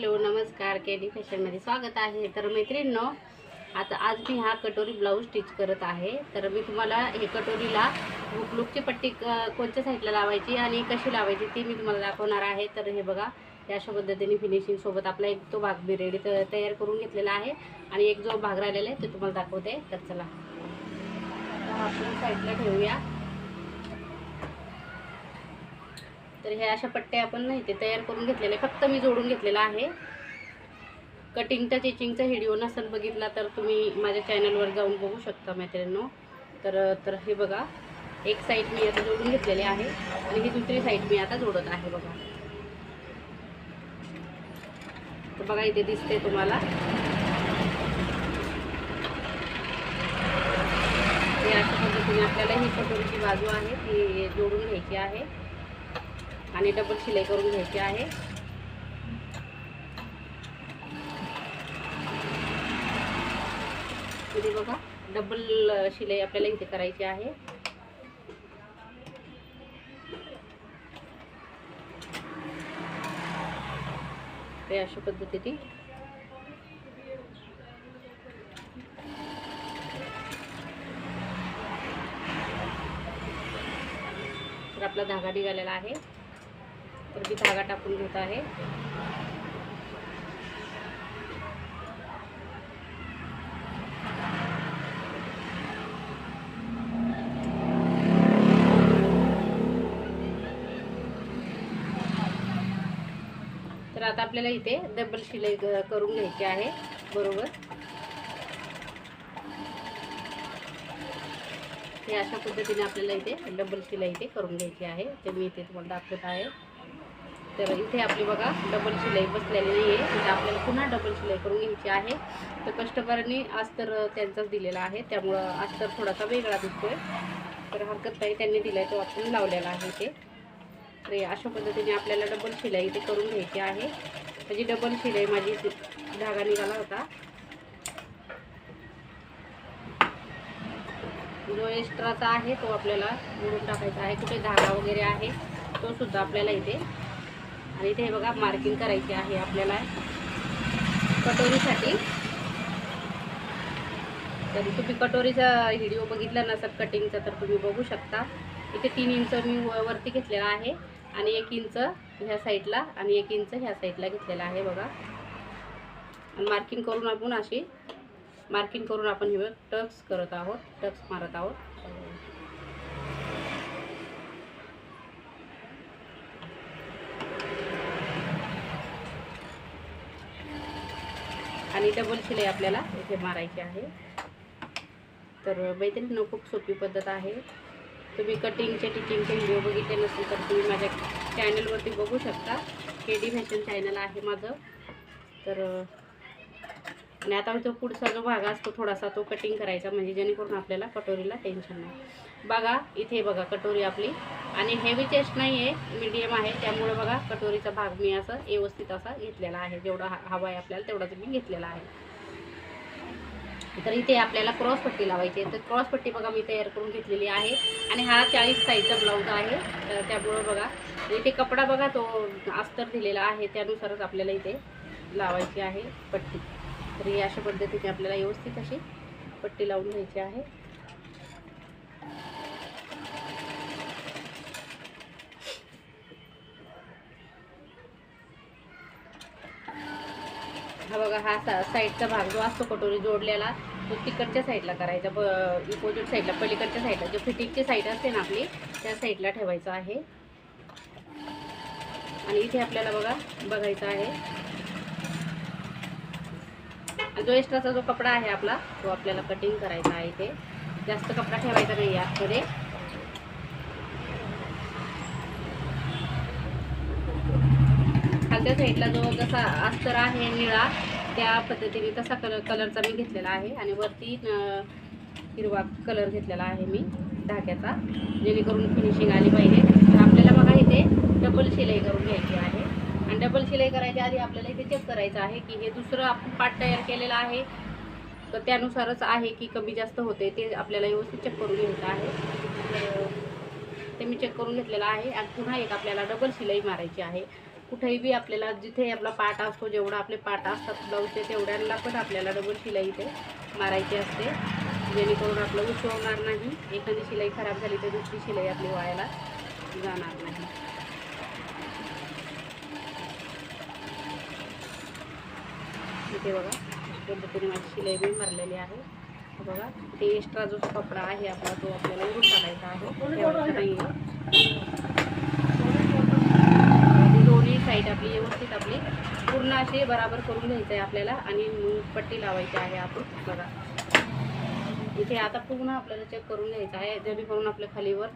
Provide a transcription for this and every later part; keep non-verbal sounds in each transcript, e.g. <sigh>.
Hello नमस्कार के D फॅशनमध्ये स्वागत आहे. तर मैत्रिणींनो आता आज मी हा कटोरी ब्लाऊज स्टिच करत आहे. तर मी तुम्हाला हे कटोरीला हुक लुकची पट्टी क- कोणत्या साईडला लावायची आणि कशी लावायची ती मी तुम्हाला दाखवणार आहे. तर हे बघा या अशा पद्धतीने फिनिशिंगसोबत आपला एक तो भाग मी रेडी तयार करून घेतलेला आहे. आणि एक जो भाग राहिलेला आहे तो तुम्हाला दाखवते. तर चला. आपण साईडला ठेवूया. तर हे अशा पट्ट्या आपण नाही ते तयार करून घेतलेले फक्त मी जोडून घेतलेला आहे. कटिंगचा चेचिंगचा व्हिडिओ नसेल बघितला तर तुम्ही माझ्या चॅनलवर जाऊन बघू शकता मैत्रिणींनो. तर तर हे बघा एक साईड मी आता जोडून घेतलेली आहे आणि ही दुसरी साईड मी आता जोडत आहे बघा. तर बघा इथे दिसते तुम्हाला. हे अशा पद्धतीने आपल्याला ही कटोरीची बाजू आहे ती जोडून घ्यायची आहे. आणि डबल शिलाई करून घ्यायची आहे. इथे बघा डबल शिलाई आपल्याला इथे करायची आहे. ते अशा पद्धतीने. तर आपला धागा निघालेला आहे. तर मी धागा टाकून घेत आहे. तर आता आपल्याला इथे डबल शिलाई करून घ्यायची आहे बरोबर? हे अशा पद्धतीने आपल्याला इथे डबल शिलाई इथे करून घ्यायची आहे ते मी इथे तुम्हाला दाखवत आहे. तर इथे आपली बघा डबल शिलाई बसलेली नाही आहे म्हणजे आपल्याला पुन्हा डबल शिलाई करून घ्यायची आहे. तर कस्टमरनी अस्तर त्यांचाच दिलेला आहे. त्यामुळं अस्तर थोडासा वेगळा दिसतोय. तर हरकत नाही त्यांनी दिलाय तो आपण लावलेला आहे इथे. तर अशा पद्धतीने आपल्याला डबल शिलाई इथे करून घ्यायची आहे. म्हणजे डबल शिलाई माझी धागा निघाला होता. जो एक्स्ट्राचा आहे तो आपल्याला मोडून टाकायचा आहे. कुठे धागा वगैरे आहे तो सुद्धा आपल्याला इथे आणि इथे हे बघा मार्किंग करायची आहे आपल्याला. कटोरीसाठी. तर तुम्ही कटोरीचा व्हिडिओ बघितला नसत कटिंगचा तर तुम्ही बघू शकता. इथे तीन इंच मी व- वरती घेतलेला आहे आणि एक इंच ह्या साईडला आणि एक इंच ह्या साईडला घेतलेला आहे बघा. मार्किंग करून आपण अशी मार्किंग करून आपण हे टक्स करत आहोत टक्स मारत आहोत. आणि डबल शिलाई आपल्याला इथे मारायची आहे. तर मैत्रिणींनो खूप सोपी पद्धत आहे. तुम्ही कटिंगचे टिचिंगचे व्हिडिओ बघितले नसेल तर तुम्ही माझ्या चॅनलवरती बघू शकता. के डी फॅशन चॅनल आहे माझं. तर आणि आता तो पुढचा जो भाग असतो थोडासा तो कटिंग करायचा म्हणजे जेणेकरून आपल्याला कटोरीला टेन्शन नाही. बघा इथे बघा कटोरी आपली. आणि हेवी चेस्ट नाही आहे मीडियम आहे त्यामुळे बघा कटोरीचा भाग मी असं व्यवस्थित असा घेतलेला आहे. जेवढा हा- हवा आहे आपल्याला तेवढाच मी घेतलेला आहे. तर इथे आपल्याला क्रॉस पट्टी लावायची आहे. तर क्रॉस पट्टी बघा मी तयार करून घेतलेली आहे. आणि हा चाळीस साईजचा ब्लाऊज आहे. तर त्यामुळं बघा. इथे कपडा बघा तो अस्तर दिलेला आहे. त्यानुसारच आपल्याला इथे लावायची आहे पट्टी. तर हे अशा पद्धतीने आपल्याला व्यवस्थित अशी पट्टी लावून घ्यायची आहे. हा बघा हा सा साईडचा भाग जो असतो कटोरी जोडलेला तो तिकडच्या साईडला करायचा ब इपोजिट साईडला पलीकडच्या साईडला. जो फिटिंगची साईड असते ना आपली त्या साईडला ठेवायचं आहे. आणि इथे आपल्याला बघा बघायचं आहे. म्हणजे जो एक्स्ट्राचा जो कपडा आहे आपला तो आपल्याला कटिंग करायचा आहे इथे. जास्त कपडा ठेवायचा नाही आतमध्ये खालच्या साईडला जो जसा अस्तर आहे निळा त्या पद्धतीने तसा कलर कलरचा मी घेतलेला आहे. आणि वरती हिरवा कलर घेतलेला आहे मी धाग्याचा. जेणेकरून फिनिशिंग आली पाहिजे. तर आपल्याला बघा इथे डबल शिलाई करून घ्यायची आहे. डबल शिलाई करायच्या आधी आपल्याला इथे चेक करायचं आहे की हे दुसरं आपण पार्ट तयार केलेलं आहे. तर त्यानुसारच आहे की कमी जास्त होते ते आपल्याला व्यवस्थित चेक करून घ्यायचं आहे. ते मी चेक करून घेतलेलं आहे. आणि पुन्हा एक आपल्याला डबल शिलाई मारायची आहे. कुठेही बी आपल्याला जिथे आपला पाट असतो जेवढा आपले पाट असतात ब्लाऊजचे तेवढ्यांना पण आपल्याला डबल शिलाई इथे मारायची असते. जेणेकरून आपलं उसवणार नाही. एखादी शिलाई खराब झाली तर दुसरी शिलाई आपली वायाला जाणार नाही. इथे बघा. पद्धतीने माझी शिलाई बी मारलेली आहे. बघा ते एक्स्ट्रा जो कपडा आहे आपला तो आपल्याला उरून टाकायचा आहे. नाही दोन्ही साईड आपली व्यवस्थित आपली पूर्ण असे बराबर करून घ्यायचं आहे आपल्याला आणि मग पट्टी लावायची आहे आपण. बघा. इथे आता पूर्ण आपल्याला चेक करून घ्यायचं आहे. जेणेकरून आपल्या खालीवर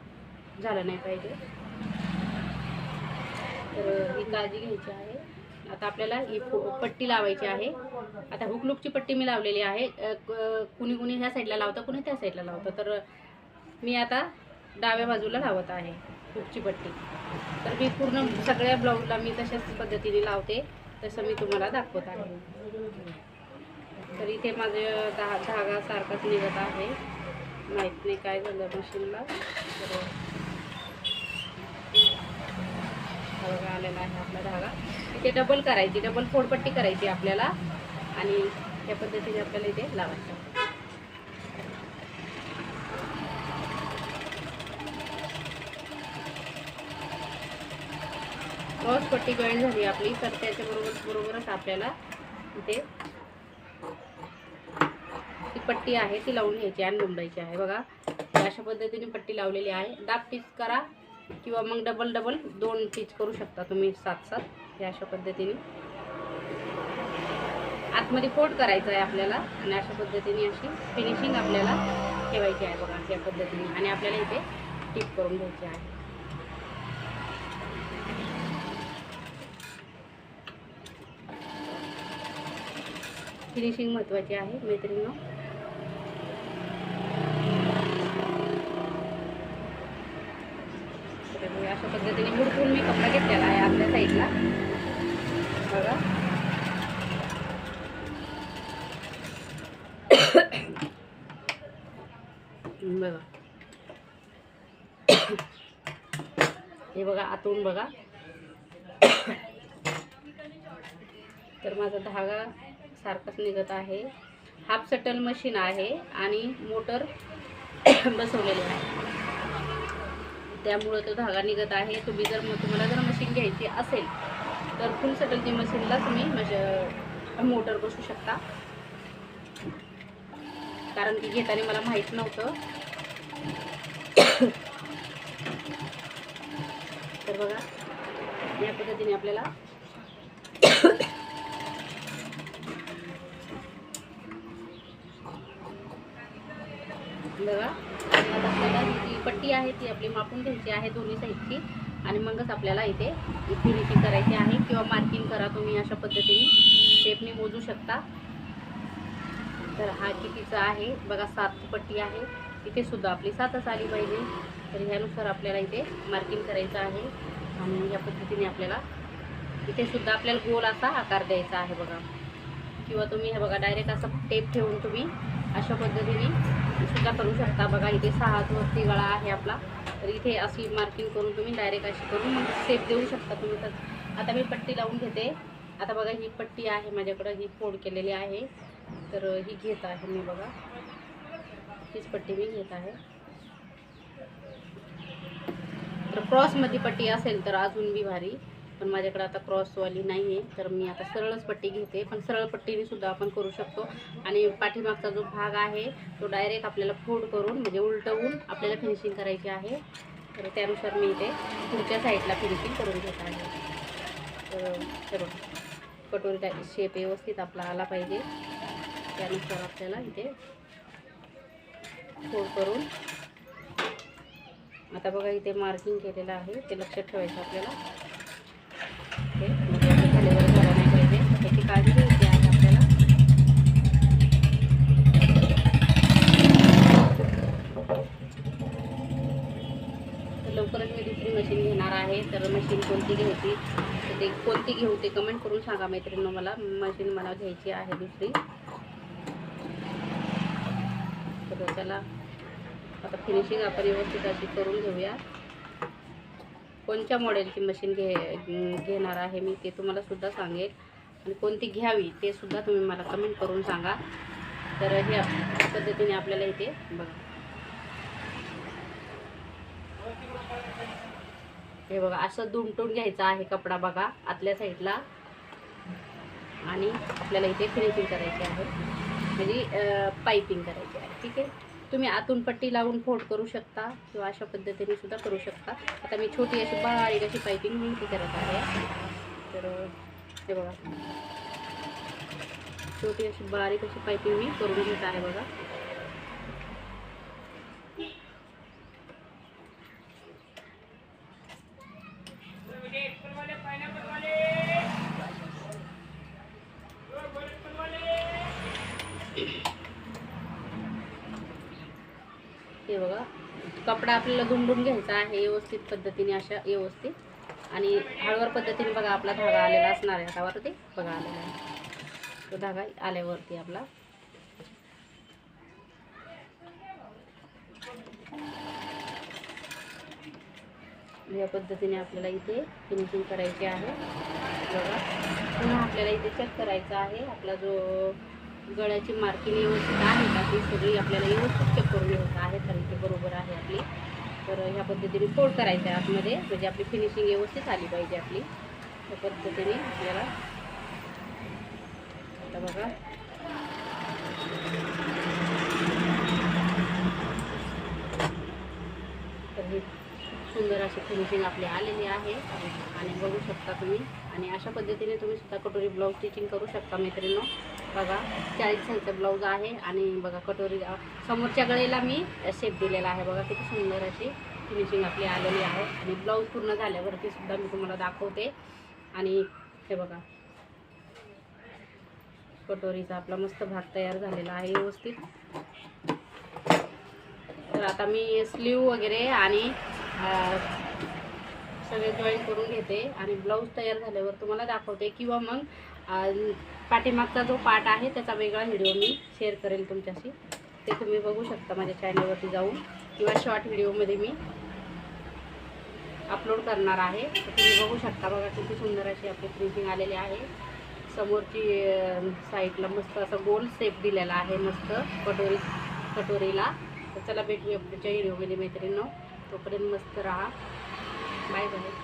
झालं नाही पाहिजे. तर ही काळजी घ्यायची आहे. आता आपल्याला ही फु- पट्टी लावायची आहे. आता हुकलुकची पट्टी मी लावलेली आहे. कुणी कुणी ह्या साईडला लावतं कुणी त्या साईडला लावतं. तर मी आता डाव्या बाजूला लावत आहे हुकची पट्टी. तर मी पूर्ण सगळ्या ब्लाऊजला मी तशाच पद्धतीने लावते तसं मी तुम्हाला दाखवत आहे. तर इथे माझे दहा धागा सारखाच निघत आहे. माहीत नाही काय झालं मशीनला तर आलेला आहे आपला धागा. इथे डबल करायची डबल फोडपट्टी करायची आपल्याला. आणि त्या पद्धतीने आपल्याला इथे लावायचं. क्रॉस पट्टी जॉईन झाली आपली तर त्याच्याबरोबर बरोबरच आपल्याला इथे ती पट्टी आहे ती लावून घ्यायची आणि लुंबायची आहे. बघा अशा पद्धतीने पट्टी लावलेली आहे. दाब टीच करा. किंवा मग डबल डबल दोन पीच करू शकता तुम्ही सात सात हे अशा पद्धतीने. आतमध्ये फोट करायचं आहे आपल्याला आणि अशा पद्धतीने अशी फिनिशिंग आपल्याला ठेवायची आहे बघा या पद्धतीने. आणि आपल्याला इथे टिप करून घ्यायची आहे. फिनिशिंग महत्त्वाची आहे मैत्रिणी अशा पद्धतीने मुडकून मी कपडा घेतलेला आहे आपल्या साईडला. बघा. बघा. हे बघा आतून बघा. तर माझा धागा सारखाच निघत आहे. हाफ सटल मशीन आहे आणि मोटर <coughs> बसवलेली आहे. त्यामुळं तो धागा निघत आहे. तुम्ही जर मग तुम्हाला जर मशीन घ्यायची असेल तर फुल सटलची मशीनला तुम्ही म्हणजे, मश मोटर बसू शकता. कारण की घेताना मला माहीत नव्हतं. <coughs> तर बघा या पद्धतीने आपल्याला <coughs> बघा आता आपल्याला पट्टी आहे ती आपली मापून घ्यायची आहे दोन्ही साईडची. आणि मगच आपल्याला इथे फिनिशिंग करायची आहे किंवा मार्किंग करा तुम्ही अशा पद्धतीने. शेपने मोजू शकता. तर हा कितीचा आहे? बघा सात पट्टी आहे. इथे सुद्धा आपली सातच आली पाहिजे. तर ह्यानुसार आपल्याला इथे मार्किंग करायचं आहे. आणि या पद्धतीने आपल्याला इथे सुद्धा आपल्याला गोल असा आकार द्यायचा आहे बघा. किंवा तुम्ही हे बघा डायरेक्ट असं टेप ठेवून तुम्ही अशा पद्धतीने सुद्धा करू शकता. बघा इथे सहा वरती गळा आहे आपला. तर इथे अशी मार्किंग करून तुम्ही डायरेक्ट अशी करून सेप देऊ शकता तुम्ही. तर आता मी पट्टी लावून घेते. आता बघा ही पट्टी आहे माझ्याकडं. ही फोड केलेली आहे. तर ही घेत आहे मी बघा. हीच पट्टी मी घेत आहे. तर क्रॉसमध्ये पट्टी असेल तर अजून बी भारी. पण माझ्याकडे आता क्रॉसवाली नाही आहे तर मी आता सरळच पट्टी घेते. पण सरळ पट्टीने सुद्धा आपण करू शकतो. आणि पाठीमागचा जो भाग आहे तो डायरेक्ट आपल्याला फोड करून म्हणजे उलटवून आपल्याला फिनिशिंग करायची आहे. तर त्यानुसार मी इथे पुढच्या साईडला फिनिशिंग करून घेत आहे. तर सर्व कटोरी शेप व्यवस्थित आपला आला पाहिजे. त्यानुसार आपल्याला इथे फोड करून आता बघा इथे मार्किंग केलेलं आहे. ते लक्षात ठेवायचं आपल्याला ओके म्हणजे आपलं खालीवर झालं नाही काढली त्याची काळजी घ्यायची आहे आपल्याला तर लवकरच मी दुसरी मशीन घेणार आहे. तर मशीन कोणती घ्यायची? तर ते कोणती घेऊ ते कमेंट करून सांगा मैत्रिणी मला. मशीन मला घ्यायची आहे दुसरी. तर त्याला आता फिनिशिंग आपण व्यवस्थित अशी करून घेऊया. कोणत्या मॉडेलची मशीन घे घेणार आहे मी ते तुम्हाला सुद्धा सांगेल. आणि कोणती घ्यावी ते सुद्धा तुम्ही मला कमेंट करून सांगा. तर हे पद्धतीने आपल्याला इथे बघा. हे बघा असं दुमटून घ्यायचं आहे कपडा बघा आतल्या साईडला आणि आपल्याला इथे फिनिशिंग करायची आहे. म्हणजे पायपिंग करायची आहे. ठीक आहे? तुम्ही आतून पट्टी लावून फोड करू शकता किंवा अशा पद्धतीने सुद्धा करू शकता. आता मी छोटी अशी बारीक अशी पायपिंग मी करत आहे. तर हे बघा. छोटी अशी बारीक अशी पायपिंग मी करून घेत आहे बघा. हे बघा. कपडा आपल्याला धुंडून घ्यायचा आहे व्यवस्थित पद्धतीने अशा व्यवस्थित. आणि हळूवार पद्धतीने बघा आपला धागा आलेला असणार आहे. हातावरती बघा आलेला आहे. तो धागा आल्यावरती आपला. या पद्धतीने आपल्याला इथे फिनिशिंग करायची आहे. बघा. पुन्हा आपल्याला इथे चेक करायचं आहे. आपला जो गळ्याची मार्किंग व्यवस्थित आहे का ती सगळी आपल्याला व्यवस्थित चेक करून घ्यायचं आहे. तर इथे बरोबर आहे आपली. तर ह्या पद्धतीने फोड करायचं आहे आतमध्ये. म्हणजे आपली फिनिशिंग व्यवस्थित आली पाहिजे आपली. त्या पद्धतीने आपल्याला आता बघा. तर हे सुंदर अशी फिनिशिंग आपली आलेली आहे. आणि बघू शकता तुम्ही. आणि अशा पद्धतीने तुम्ही सुद्धा कटोरी ब्लाऊज स्टिचिंग करू शकता मैत्रिणी बघा चाळीस साईजचा ब्लाऊज आहे आणि बघा कटोरी समोरच्या गळेला मी शेप दिलेला आहे. बघा किती सुंदर अशी फिनिशिंग आपली आलेली आहे. आणि ब्लाऊज पूर्ण झाल्यावरती सुद्धा मी तुम्हाला दाखवते. आणि हे बघा कटोरीचा आपला मस्त भाग तयार झालेला आहे व्यवस्थित. तर आता मी स्लीव वगैरे आणि सगळे जॉईन करून घेते. आणि ब्लाऊज तयार झाल्यावर तुम्हाला दाखवते किंवा मग पाठीमागचा जो पार्ट आहे त्याचा वेगळा व्हिडिओ मी शेअर करेल तुमच्याशी. ते तुम्ही बघू शकता माझ्या चॅनलवरती जाऊन. किंवा शॉर्ट व्हिडिओमध्ये मी अपलोड करणार आहे. तुम्ही बघू शकता बघा किती सुंदर अशी आपली प्रिंटिंग आलेली आहे. समोरची साईडला मस्त असा गोल सेप दिलेला आहे मस्त कटोरी कटोरीला. तर चला भेटूया पुढच्या व्हिडिओमध्ये मैत्रिणींनो. तोपर्यंत मस्त राहा. Bye bye